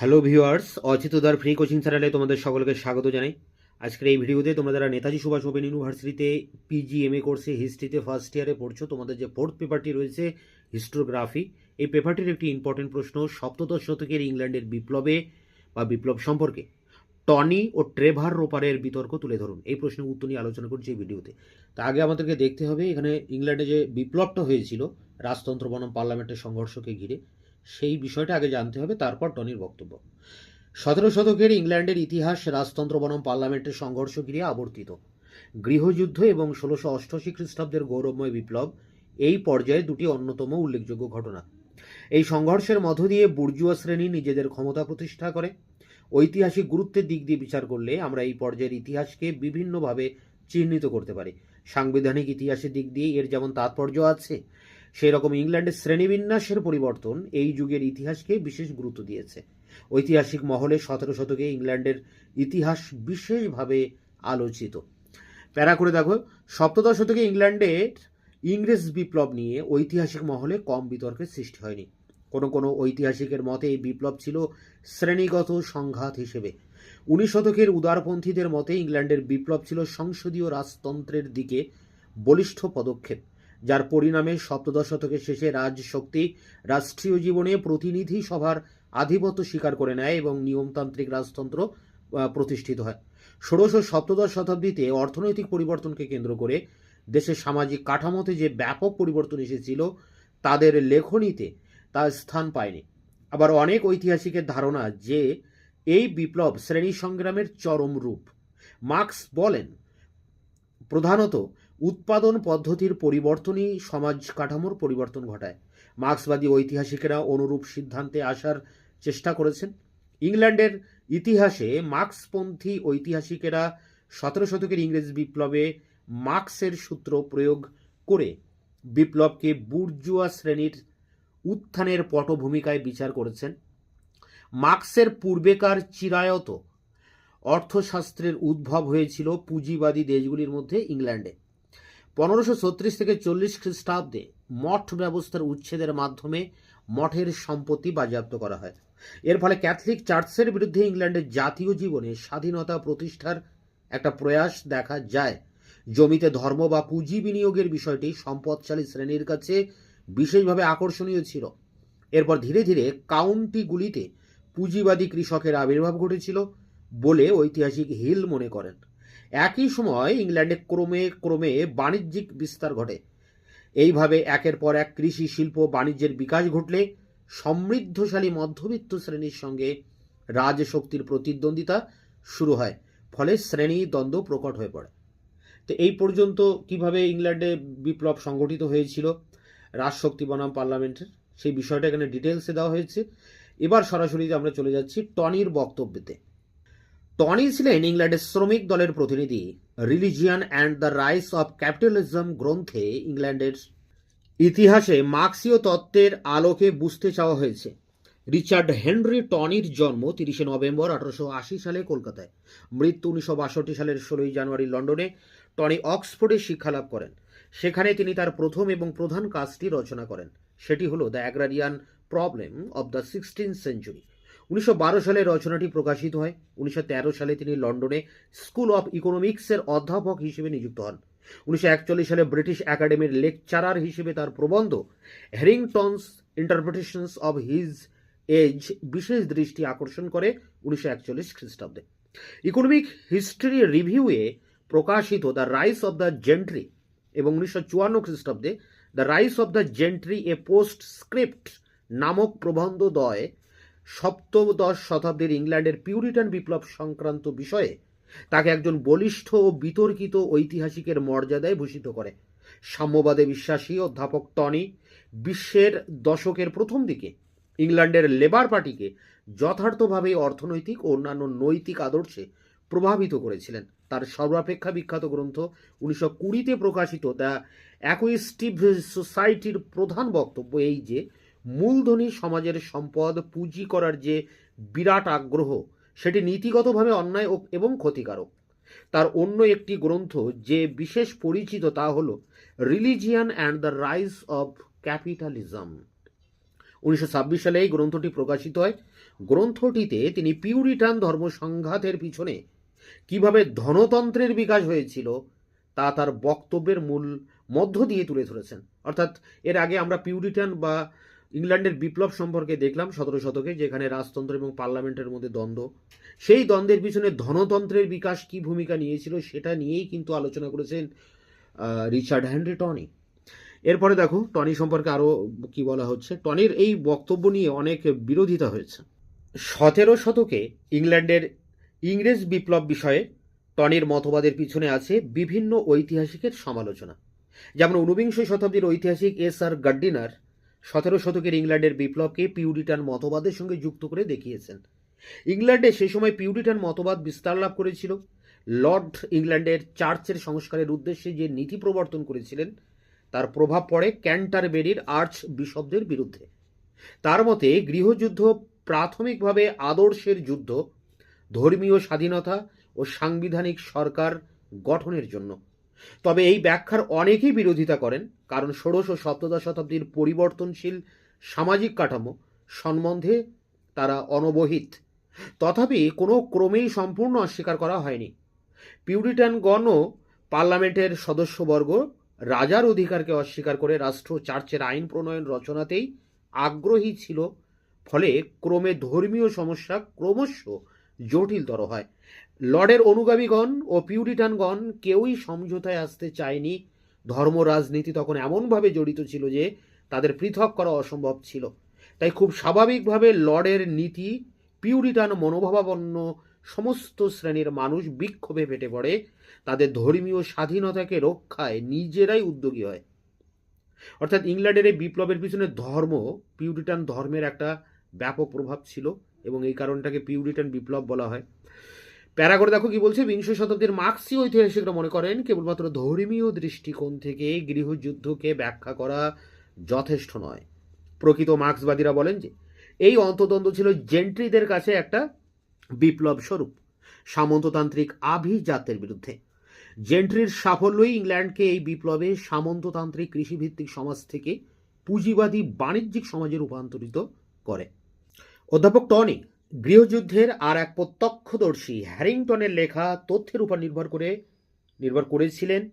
Hello viewers অচিতদার free coaching চ্যানেলে তোমাদের সকলকে স্বাগত জানাই। আজকের এই ভিডিওতে তোমরা যারা নেতাজি সুভাষ ওপেন ইউনিভার্সিটিতে পিজি এম এ কোর্সে হিস্ট্রিতে ফার্স্ট ইয়ারে পড়ছো, তোমাদের যে ফোর্থ পেপারটি রয়েছে হিস্টোগ্রাফি এই পেপারটির একটি ইম্পর্টেন্ট প্রশ্ন, সপ্তদশ শতকের ইংল্যান্ডের বিপ্লবে বা বিপ্লব সম্পর্কে। টনি ও ট্রেভার রোপারের বিতর্ক তুলে ধরুন। এই প্রশ্নের উত্তর নিয়ে আলোচনা করছি এই ভিডিওতে। তা আগে আমাদেরকে দেখতে হবে, এখানে ইংল্যান্ডে যে বিপ্লবটা হয়েছিল, রাজতন্ত্র বনাম পার্লামেন্টের সংঘর্ষকে ঘিরে সেই বিষয়টা আগে জানতে হবে, তারপর টনির বক্তব্য। সতেরো শতকের ইংল্যান্ডের ইতিহাস রাজতন্ত্র বনাম পার্লামেন্টের সংঘর্ষ ঘিরে আবর্তিত। গৃহযুদ্ধ এবং ষোলোশো অষ্টআশি খ্রিস্টাব্দের গৌরবময় বিপ্লব এই পর্যায়ে দুটি অন্যতম উল্লেখযোগ্য ঘটনা। এই সংঘর্ষের মধ্য দিয়ে বুর্জুয়া শ্রেণি নিজেদের ক্ষমতা প্রতিষ্ঠা করে। ঐতিহাসিক গুরুত্বের দিক দিয়ে বিচার করলে আমরা এই পর্যায়ের ইতিহাসকে বিভিন্নভাবে চিহ্নিত করতে পারি। সাংবিধানিক ইতিহাসের দিক দিয়ে এর যেমন তাৎপর্য আছে সেই রকম ইংল্যান্ডের শ্রেণীবিন্যাসের পরিবর্তন এই যুগের ইতিহাসকে বিশেষ গুরুত্ব দিয়েছে। ঐতিহাসিক মহলে সতেরো শতকে ইংল্যান্ডের ইতিহাস বিশেষভাবে আলোচিত। প্যারা করে দেখো, সপ্তদশ শতকে ইংল্যান্ডের ইংরেজ বিপ্লব নিয়ে ঐতিহাসিক মহলে কম বিতর্কের সৃষ্টি হয়নি। কোনো কোনো ঐতিহাসিকের মতে এই বিপ্লব ছিল শ্রেণীগত সংঘাত হিসেবে। উনিশ শতকের উদারপন্থীদের মতে ইংল্যান্ডের বিপ্লব ছিল সংসদীয় রাজতন্ত্রের দিকে বলিষ্ঠ পদক্ষেপ। যার পরিণামে সপ্তদশ শতকের শেষে রাজশক্তি রাষ্ট্রীয় জীবনে প্রতিনিধি সভার আধিপত্য স্বীকার করে নেয় এবং নিয়মতান্ত্রিক রাজতন্ত্র প্রতিষ্ঠিত হয়। ষোড়শ সপ্তদশ শতাব্দীতে অর্থনৈতিক পরিবর্তনকে কেন্দ্র করে দেশের সামাজিক কাঠামোতে যে ব্যাপক পরিবর্তন এসেছিল, তাদের লেখনীতে তা স্থান পায়নি। আবার অনেক ঐতিহাসিকের ধারণা যে এই বিপ্লব শ্রেণি সংগ্রামের চরম রূপ। মার্কস বলেন, প্রধানত উৎপাদন পদ্ধতির পরিবর্তনই সমাজ কাঠামোর পরিবর্তন ঘটায়। মার্ক্সবাদী ঐতিহাসিকেরা অনুরূপ সিদ্ধান্তে আসার চেষ্টা করেছেন। ইংল্যান্ডের ইতিহাসে মার্ক্সপন্থী ঐতিহাসিকেরা সতেরো শতকের ইংরেজ বিপ্লবে মার্ক্সের সূত্র প্রয়োগ করে বিপ্লবকে বুর্জুয়া শ্রেণির উত্থানের পটভূমিকায় বিচার করেছেন। মার্ক্সের পূর্বেকার চিরায়ত অর্থশাস্ত্রের উদ্ভব হয়েছিল পুঁজিবাদী দেশগুলির মধ্যে ইংল্যান্ডে। পনেরোশো ছত্রিশ থেকে চল্লিশ খ্রিস্টাব্দে মঠ ব্যবস্থার উচ্ছেদের মাধ্যমে মঠের সম্পত্তি বাজেয়াপ্ত করা হয়। এর ফলে ক্যাথলিক চার্চের বিরুদ্ধে ইংল্যান্ডের জাতীয় জীবনে স্বাধীনতা প্রতিষ্ঠার একটা প্রয়াস দেখা যায়। জমিতে ধর্ম বা পুঁজি বিনিয়োগের বিষয়টি সম্পদশালী শ্রেণির কাছে বিশেষভাবে আকর্ষণীয় ছিল। এরপর ধীরে ধীরে কাউন্টিগুলিতে পুঁজিবাদী কৃষকের আবির্ভাব ঘটেছিল বলে ঐতিহাসিক হিল মনে করেন। একই সময় ইংল্যান্ডে ক্রমে ক্রমে বাণিজ্যিক বিস্তার ঘটে। এইভাবে একের পর এক কৃষি, শিল্প, বাণিজ্যের বিকাশ ঘটলে সমৃদ্ধশালী মধ্যবিত্ত শ্রেণির সঙ্গে রাজশক্তির প্রতিদ্বন্দ্বিতা শুরু হয়, ফলে শ্রেণি দ্বন্দ্ব প্রকট হয়ে পড়ে। তো এই পর্যন্ত কীভাবে ইংল্যান্ডে বিপ্লব সংগঠিত হয়েছিল, রাজশক্তি বনাম পার্লামেন্টের সেই বিষয়টা এখানে ডিটেলসে দেওয়া হয়েছে। এবার সরাসরি আমরা চলে যাচ্ছি টনির বক্তব্যতে। টনি ছিলেন ইংল্যান্ডের শ্রমিক দলের প্রতিনিধি। Religion and the rise of capitalism গ্রন্থে ইংল্যান্ডের ইতিহাসে মার্ক্সীয় তত্ত্বের আলোকে বুঝতে চাওয়া হয়েছে। রিচার্ড হেনরি টনির জন্ম তিরিশে নভেম্বর আঠারোশো আশি সালে কলকাতায়। মৃত্যু উনিশশো বাষট্টি সালের ষোলোই জানুয়ারি লন্ডনে টনি অক্সফোর্ডে শিক্ষালাভ করেন। সেখানে তিনি তার প্রথম এবং প্রধান কাজটি রচনা করেন। সেটি হলো the agrarian problem of the sixteen century. উনিশশো বারো সালে রচনাটি প্রকাশিত হয়। উনিশশো তেরো সালে তিনি লন্ডনে স্কুল অফ ইকোনমিক্সের অধ্যাপক হিসেবে নিযুক্ত হন। উনিশশো একচল্লিশ সালে ব্রিটিশ একাডেমির লেকচারার হিসেবে তার প্রবন্ধ Harrington's interpretations of his age বিশেষ দৃষ্টি আকর্ষণ করে উনিশশো একচল্লিশ খ্রিস্টাব্দে। ইকোনমিক হিস্ট্রি রিভিউয়ে প্রকাশিত the rise of the gentry এবং উনিশশো চুয়ান্ন খ্রিস্টাব্দে the rise of the gentry a post script নামক প্রবন্ধ দয় সপ্তদশ শতাব্দীর ইংল্যান্ডের পিউরিটান বিপ্লব সংক্রান্ত বিষয়ে তাকে একজন বলিষ্ঠ ও বিতর্কিত ঐতিহাসিকের মর্যাদায় ভূষিত করে। সাম্যবাদে বিশ্বাসী অধ্যাপক টনি বিশ্বের দশকের প্রথম দিকে ইংল্যান্ডের লেবার পার্টিকে যথার্থভাবে অর্থনৈতিক ও অন্যান্য নৈতিক আদর্শে প্রভাবিত করেছিলেন। তার সর্বাপেক্ষা বিখ্যাত গ্রন্থ উনিশশো কুড়িতে প্রকাশিত দ্য অ্যাকুইস্টিভ সোসাইটির প্রধান বক্তব্য এই যে মূলধনী সমাজের সম্পদ পুঁজি করার যে বিরাট আগ্রহ, সেটি নীতিগতভাবে অন্যায় এবং ক্ষতিকারক। তার অন্য একটি গ্রন্থ যে বিশেষ পরিচিত তা হল religion and the rise of capitalism উনিশশো ছাব্বিশ সালে এই গ্রন্থটি প্রকাশিত হয়। গ্রন্থটিতে তিনি পিউরিটান ধর্ম সংঘাতের পিছনে কীভাবে ধনতন্ত্রের বিকাশ হয়েছিল, তা তার বক্তব্যের মূল মধ্য দিয়ে তুলে ধরেছেন। অর্থাৎ এর আগে আমরা পিউরিটান বা ইংল্যান্ডের বিপ্লব সম্পর্কে দেখলাম সতেরো শতকে, যেখানে রাজতন্ত্র এবং পার্লামেন্টের মধ্যে দ্বন্দ্ব। সেই দ্বন্দ্বের পিছনে ধনতন্ত্রের বিকাশ কি ভূমিকা নিয়েছিল সেটা নিয়েই কিন্তু আলোচনা করেছেন রিচার্ড হেনরি টনি। এরপরে দেখো, টনি সম্পর্কে আরও কি বলা হচ্ছে? টনির এই বক্তব্য নিয়ে অনেক বিরোধিতা হয়েছে। সতেরো শতকে ইংল্যান্ডের ইংরেজ বিপ্লব বিষয়ে টনির মতবাদের পিছনে আছে বিভিন্ন ঐতিহাসিকের সমালোচনা। যেমন ঊনবিংশ শতাব্দীর ঐতিহাসিক এস আর গার্ডিনার সতেরো শতকের ইংল্যান্ডের বিপ্লবকে পিউরিটান মতবাদের সঙ্গে যুক্ত করে দেখিয়েছেন। ইংল্যান্ডে সে সময় পিউরিটান মতবাদ বিস্তার লাভ করেছিল। লর্ড ইংল্যান্ডের চার্চের সংস্কারের উদ্দেশ্যে যে নীতি প্রবর্তন করেছিলেন, তার প্রভাব পড়ে ক্যান্টারবেরির আর্চ বিশপদের বিরুদ্ধে। তার মতে, গৃহযুদ্ধ প্রাথমিকভাবে আদর্শের যুদ্ধ, ধর্মীয় স্বাধীনতা ও সাংবিধানিক সরকার গঠনের জন্য। তবে এই ব্যাখ্যার অনেকেই বিরোধিতা করেন, কারণ ষোড়শ ও সপ্তদশ শতাব্দীর পরিবর্তনশীল সামাজিক কাঠামো সম্বন্ধে তারা অনবহিত। তথাপি কোনো ক্রমেই সম্পূর্ণ অস্বীকার করা হয়নি। পিউরিটানগণও পার্লামেন্টের সদস্যবর্গ, রাজার অধিকারকে অস্বীকার করে রাষ্ট্র চার্চের আইন প্রণয়ন রচনাতেই আগ্রহী ছিল, ফলে ক্রমে ধর্মীয় সমস্যা ক্রমশ জটিলতর হয়। লর্ডের অনুগামীগণ ও পিউরিটানগণ কেউই সমঝোতায় আসতে চায়নি। ধর্ম রাজনীতি তখন এমনভাবে জড়িত ছিল যে, তাদের পৃথক করা অসম্ভব ছিল। তাই খুব স্বাভাবিকভাবে লর্ডের নীতি, পিউরিটান মনোভাবাপন্ন সমস্ত শ্রেণির মানুষ বিক্ষোভে ফেটে পড়ে। তাদের ধর্মীয় স্বাধীনতাকে রক্ষায় নিজেরাই উদ্যোগী হয়। অর্থাৎ ইংল্যান্ডের এই বিপ্লবের পিছনে ধর্ম, পিউরিটান ধর্মের একটা ব্যাপক প্রভাব ছিল এবং এই কারণটাকে পিউরিটান বিপ্লব বলা হয়। প্যারা করে দেখো কি বলছে, বিংশ শতাব্দীর মার্ক্সীয় ঐতিহাসিকরা মনে করেন কেবলমাত্র ধর্মীয় দৃষ্টিকোণ থেকে গৃহযুদ্ধকে ব্যাখ্যা করা যথেষ্ট নয়। প্রকৃত মার্ক্সবাদীরা বলেন যে, এই অন্তদ্বন্দ্ব ছিল জেন্ট্রিদের কাছে একটা বিপ্লব স্বরূপ, সামন্ততান্ত্রিক আভিজাতের বিরুদ্ধে। জেন্ট্রির সাফল্যই ইংল্যান্ডকে এই বিপ্লবে সামন্ততান্ত্রিক কৃষিভিত্তিক সমাজ থেকে পুঁজিবাদী বাণিজ্যিক সমাজে রূপান্তরিত করে। অধ্যাপক টনি গৃহযুদ্ধের আর এক প্রত্যক্ষদর্শী হ্যারিংটনের লেখা তথ্যের উপর নির্ভর করে, নির্ভর করেছিলেন।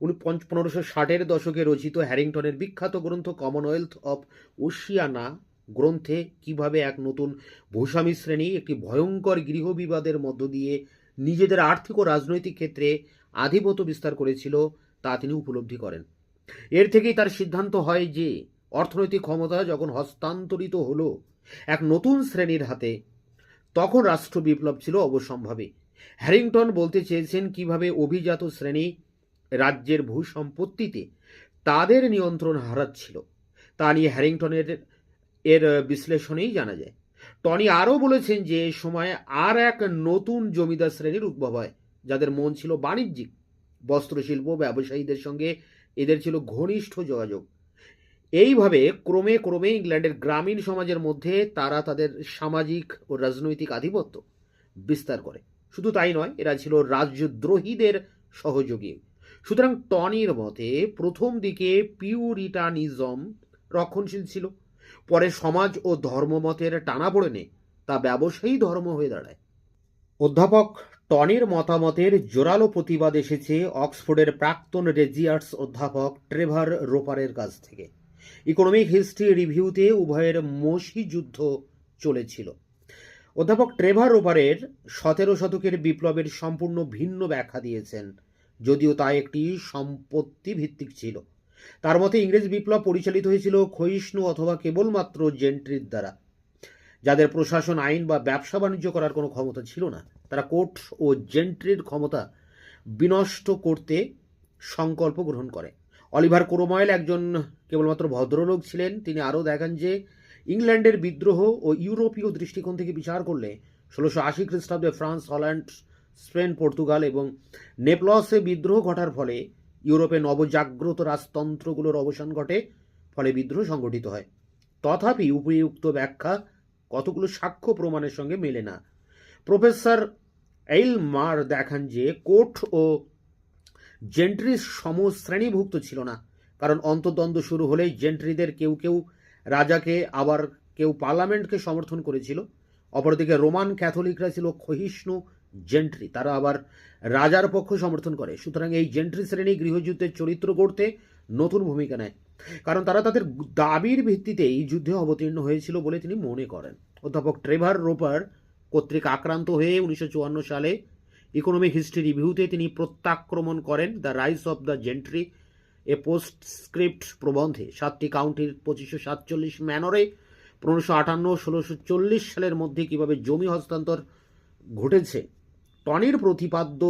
উনি পঞ্চ- পনেরোশো ষাটের দশকে রচিত হ্যারিংটনের বিখ্যাত গ্রন্থ কমনওয়েলথ অফ ওশিয়ানা গ্রন্থে কীভাবে এক নতুন ভূস্বামী শ্রেণি, একটি ভয়ঙ্কর গৃহবিবাদের মধ্য দিয়ে নিজেদের আর্থিক ও রাজনৈতিক ক্ষেত্রে আধিপত্য বিস্তার করেছিল, তা তিনি উপলব্ধি করেন। এর থেকেই তার সিদ্ধান্ত হয় যে, অর্থনৈতিক ক্ষমতা যখন হস্তান্তরিত হলো, এক নতুন শ্রেণির হাতে তখন রাষ্ট্র বিপ্লব ছিল অবসম্ভাবী। হ্যারিংটন বলতে চেয়েছেন কীভাবে অভিজাত শ্রেণি রাজ্যের ভূসম্পত্তিতে তাদের নিয়ন্ত্রণ হারাচ্ছিল। তা নিয়ে হ্যারিংটনের এর বিশ্লেষণেই জানা যায়। টনি আরও বলেছেন যে সময় আর এক নতুন জমিদার শ্রেণির উদ্ভব হয়, যাদের মন ছিল বাণিজ্যিক। বস্ত্রশিল্প ব্যবসায়ীদের সঙ্গে এদের ছিল ঘনিষ্ঠ যোগাযোগ। এইভাবে ক্রমে ক্রমে ইংল্যান্ডের গ্রামীণ সমাজের মধ্যে তারা তাদের সামাজিক ও রাজনৈতিক আধিপত্য বিস্তার করে। শুধু তাই নয়, এরা ছিল রাজ্যদ্রোহীদের সহযোগী। সুতরাং টনির মতে, প্রথম দিকে পিউরিটানিজম রক্ষণশীল ছিল, পরে সমাজ ও ধর্মমতের টানাপোড়েনে তা ব্যবসায়ী ধর্ম হয়ে দাঁড়ায়। অধ্যাপক টনির মতামতের জোরালো প্রতিবাদ এসেছে অক্সফোর্ডের প্রাক্তন রেজিয়ার্স অধ্যাপক ট্রেভার রোপারের কাছ থেকে। ইকোনমিক হিস্ট্রি রিভিউতে উভয়ের মসি যুদ্ধ চলেছিল। অধ্যাপক ট্রেভার ওভারের সতেরো শতকের বিপ্লবের সম্পূর্ণ ভিন্ন ব্যাখ্যা দিয়েছেন, যদিও তা একটি সম্পত্তি ভিত্তিক ছিল। তার মতে ইংরেজ বিপ্লব পরিচালিত হয়েছিল ক্ষয়িষ্ণু অথবা কেবলমাত্র জেন্ট্রির দ্বারা। যাদের প্রশাসন, আইন বা ব্যবসা বাণিজ্য করার কোনো ক্ষমতা ছিল না, তারা কোর্ট ও জেন্ট্রির ক্ষমতা বিনষ্ট করতে সংকল্প গ্রহণ করে। অলিভার ক্রোময়েল একজন কেবলমাত্র ভদ্রলোক ছিলেন, তিনি আরও দেখান যে ইংল্যান্ডের বিদ্রোহ ও ইউরোপীয় দৃষ্টিকোণ থেকে বিচার করলে ষোলোশো আশি খ্রিস্টাব্দে ফ্রান্স, হল্যান্ড, স্পেন, পর্তুগাল এবং নেপলসে বিদ্রোহ ঘটার ফলে ইউরোপে নবজাগ্রত রাজতন্ত্রগুলোর অবসান ঘটে, ফলে বিদ্রোহ সংগঠিত হয়। তথাপি উপযুক্ত ব্যাখ্যা কতগুলো সাক্ষ্য প্রমাণের সঙ্গে মেলে না। প্রফেসর এইলমার দেখান যে কোর্ট ও জেন্ট্রিস সমশ্রেণীভুক্ত ছিল না। কারণ অন্তর্দ্বন্দ্ব শুরু হলেই জেন্ট্রিদের কেউ কেউ রাজাকে, আবার কেউ পার্লামেন্টকে সমর্থন করেছিল। অপরদিকে রোমান ক্যাথলিকরা ছিল ক্ষহিষ্ণু জেন্ট্রি, তারা আবার রাজার পক্ষ সমর্থন করে। সুতরাং এই জেন্ট্রি শ্রেণি গৃহযুদ্ধের চরিত্র গড়তে নতুন ভূমিকা নেয়। কারণ তারা তাদের দাবির ভিত্তিতে এই যুদ্ধে অবতীর্ণ হয়েছিল বলে তিনি মনে করেন। অধ্যাপক ট্রেভার রোপার কর্তৃক আক্রান্ত হয়ে উনিশশো চুয়ান্ন সালে ইকোনমিক হিস্ট্রি রিভিউতে তিনি প্রত্যাক্রমণ করেন the rise of the gentry. A postscript প্রবন্ধে সাতটি কাউন্টির পঁচিশশো সাতচল্লিশ ম্যানরে পনেরোশো আটান্ন, ষোলোশো চল্লিশ সালের মধ্যে কীভাবে জমি হস্তান্তর ঘটেছে, টনির প্রতিপাদ্য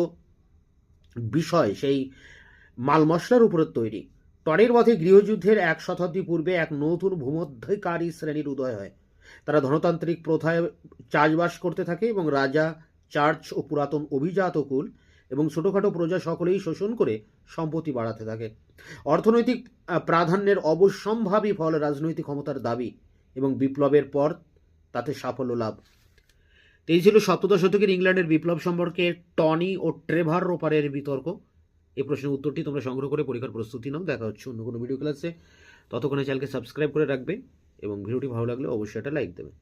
বিষয় সেই মাল মশলার উপরে তৈরি। টনির পথে গৃহযুদ্ধের এক শতাব্দী পূর্বে এক নতুন ভূমধ্যকারী শ্রেণির উদয় হয়। তারা ধনতান্ত্রিক প্রথায় চাষবাস করতে থাকে এবং রাজা, চার্চ ও পুরাতন অভিজাত কুল এবং ছোটোখাটো প্রজা সকলেই শোষণ করে সম্পত্তি বাড়াতে থাকে। অর্থনৈতিক প্রাধান্যের অবশ্যম্ভাবী ফল রাজনৈতিক ক্ষমতার দাবি এবং বিপ্লবের পর তাতে সাফল্য লাভ। এই ছিল সপ্তদশ শতকের ইংল্যান্ডের বিপ্লব সম্পর্কে টনি ও ট্রেভার রোপারের বিতর্ক। এই প্রশ্নের উত্তরটি তোমরা সংগ্রহ করে পরীক্ষার প্রস্তুতি নাও। দেখা হচ্ছে অন্য কোনো ভিডিও ক্লাসে। ততক্ষণে চ্যানেলকে সাবস্ক্রাইব করে রাখবে এবং ভিডিওটি ভালো লাগলে অবশ্যই একটা লাইক দেবে।